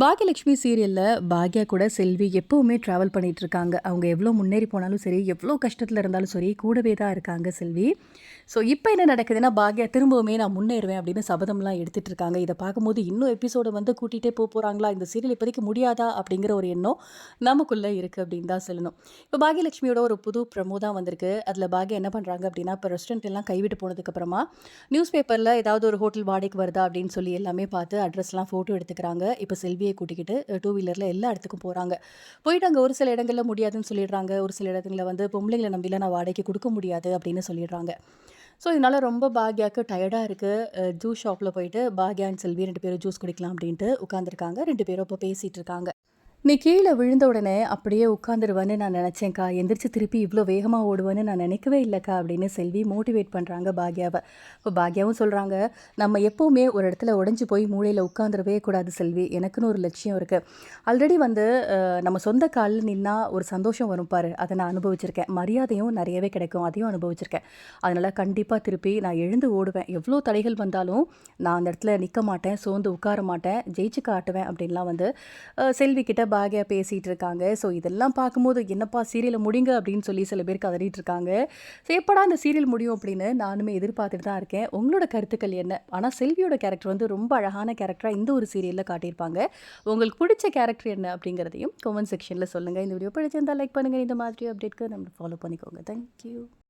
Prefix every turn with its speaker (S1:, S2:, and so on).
S1: பாக்யலட்சுமி சீரியலில் பாக்யா கூட செல்வி எப்போவுமே ட்ராவல் பண்ணிகிட்டு இருக்காங்க. அவங்க எவ்வளோ முன்னேறி போனாலும் சரி எவ்வளோ கஷ்டத்தில் இருந்தாலும் சரி கூடவே தான் இருக்காங்க செல்வி. ஸோ இப்போ என்ன நடக்குதுன்னா பாக்யா திரும்பவுமே நான் முன்னேறுவேன் அப்படின்னு சபதம்லாம் எடுத்துகிட்டு இருக்காங்க. இதை பார்க்கும்போது இன்னும் எபிசோடை வந்து கூட்டிகிட்டே போக போகிறாங்களா இந்த சீரியல் இப்போதைக்கு முடியாதா? அப்படிங்கிற ஒரு எண்ணம் நமக்குள்ளே இருக்குது அப்படின்னு தான் சொல்லணும். இப்போ பாக்யலட்சுமியோட ஒரு புது ப்ரமோ தான் வந்திருக்கு. அதில் பாக்யா என்ன பண்ணுறாங்க அப்படின்னா இப்போ ரெஸ்டாரண்ட் எல்லாம் கைவிட்டு போனதுக்கப்புறமா நியூஸ் பேப்பரில் ஏதாவது ஒரு ஹோட்டல் வாடகைக்கு வருதா அப்படின்னு சொல்லி எல்லாமே பார்த்து அட்ரஸ்லாம் ஃபோட்டோ எடுத்துக்கிறாங்க. இப்போ செல்வியை கூட்டிக்கிட்டு டூ வீலரில் எல்லா இடத்துக்கும் போகிறாங்க போயிட்டு அங்கே ஒரு சில இடங்களில் முடியாதுன்னு சொல்லிடுறாங்க. ஒரு சில இடங்களில் வந்து பொம்பளைங்களை நம்பிலாம் நான் வாடகைக்கு கொடுக்க முடியாது அப்படின்னு சொல்லிடுறாங்க. ஸோ இதனால் ரொம்ப பாக்யாவுக்கு டயர்டாக இருக்குது ஜூஸ் ஷாப்பில் போயிட்டு பாக்யா அண்ட் செல்வி ரெண்டு பேரும் ஜூஸ் குடிக்கலாம் அப்படின்ட்டு உட்காந்துருக்காங்க ரெண்டு பேரும் இப்போ பேசிகிட்டு இருக்காங்க. நீ கீழே விழுந்த உடனே அப்படியே உட்காந்துருவேன்னு நான் நினச்சேன்க்கா. எந்திரிச்சு திருப்பி இவ்வளோ வேகமாக ஓடுவேன்னு நான் நினைக்கவே இல்லைக்கா அப்படின்னு செல்வி மோட்டிவேட் பண்ணுறாங்க பாக்யாவை. இப்போ பாக்யாவும் சொல்கிறாங்க நம்ம எப்போவுமே ஒரு இடத்துல உடஞ்சி போய் மூளையில் உட்காந்துடவே கூடாது செல்வி. எனக்குன்னு ஒரு லட்சியம் இருக்குது ஆல்ரெடி வந்து நம்ம சொந்த காலில் நின்னா ஒரு சந்தோஷம் வரும் பாரு. அதை நான் அனுபவிச்சிருக்கேன். மரியாதையும் நிறையவே கிடைக்கும். அதையும் அனுபவிச்சிருக்கேன். அதனால் கண்டிப்பாக திருப்பி நான் எழுந்து ஓடுவேன். எவ்வளோ தடைகள் வந்தாலும் நான் அந்த இடத்துல நிற்க மாட்டேன். சோர்ந்து உட்கார மாட்டேன். ஜெயிச்சு காட்டுவேன் அப்படின்லாம் வந்து செல்வி கிட்ட பாக்யா பேசிகிட்டு இருக்காங்க ஸோ இதெல்லாம் பார்க்கும்போது என்னப்பா சீரியலை முடிங்க அப்படின்னு சொல்லி சில பேர் கதறிட்டு இருக்காங்க ஸோ எப்படா இந்த சீரியல் முடியும் அப்படின்னு நானுமே எதிர்பார்த்துட்டு தான் இருக்கேன். உங்களோட கருத்துக்கள் என்ன? ஆனால் செல்வியோட கேரக்டர் வந்து ரொம்ப அழகான கேரக்டராக இந்த ஒரு சீரியலில் காட்டியிருப்பாங்க. உங்களுக்கு பிடிச்ச கேரக்டர் என்ன அப்படிங்கிறதையும் கமெண்ட் செக்ஷனில் சொல்லுங்கள் இந்த வீடியோ பிடிச்சிருந்தால் லைக் பண்ணுங்கள் இந்த மாதிரி அப்டேட்க்கு நம்ம ஃபாலோ பண்ணிக்கோங்க. தேங்க்யூ